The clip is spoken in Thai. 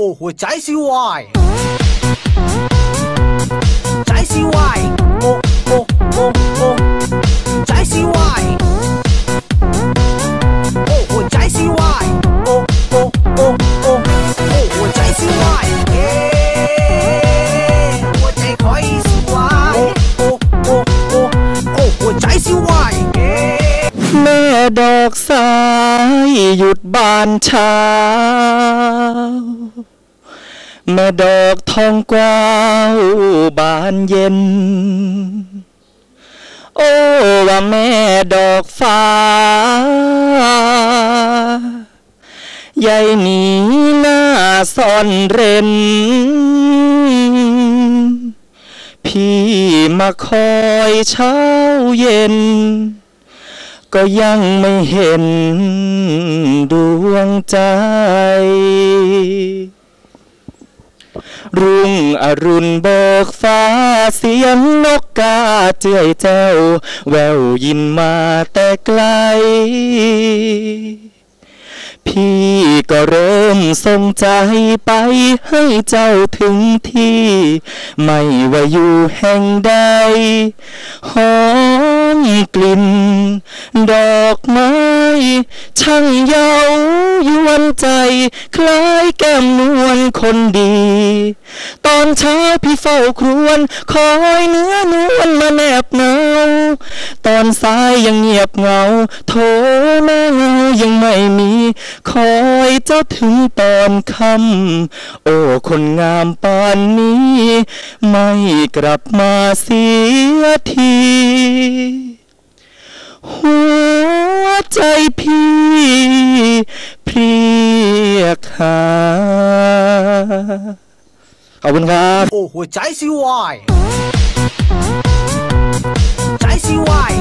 โอ้หัวใจสิวายใจสิวายโอ้โอ้โอ้โอ้ใจสิวายโอ้หัวใจสิวายโอ้โอ้โอ้โอ้โอ้หัวใจสิวายเอ๊หัวใจคอยสิวายโอ้โอ้โอ้โอ้หัวใจสิวายเอ๊แม่ดอกสายหยุดบานเช้า แม่ดอกทองกวาวบานเย็น โอ้ว่าแม่ดอกฟ้าใหญ่หนีหน้าซ่อนเร้น พี่มาคอยเช้าเย็น ก็ยังไม่เห็นดวงใจ รุ่งอรุณเบิกฟ้าเสียงนกกาเจื่อยแจ้วแววยินมาแต่ไกล พี่ก็เริ่มส่งใจไปให้เจ้าถึงที่ ไม่ว่าอยู่แห่งใดหอมกลิ่น ดอกไม้ ช่างเยาวยวน คล้ายแก้มนวลคนดี ตอนเช้าพี่เฝ้าครวนคอยเนื้อนวลมาแนบเงา ตอนสายยังเงียบเงาโทแม่เงายังไม่มี คอยเจ้าถึงตอนค่ำโอ้คนงามปานนี้ ไม่กลับมาเสียทีหัวใจพี่พรียกห ขอบคุณครับ โอ้โหใจสิวายใจสิวาย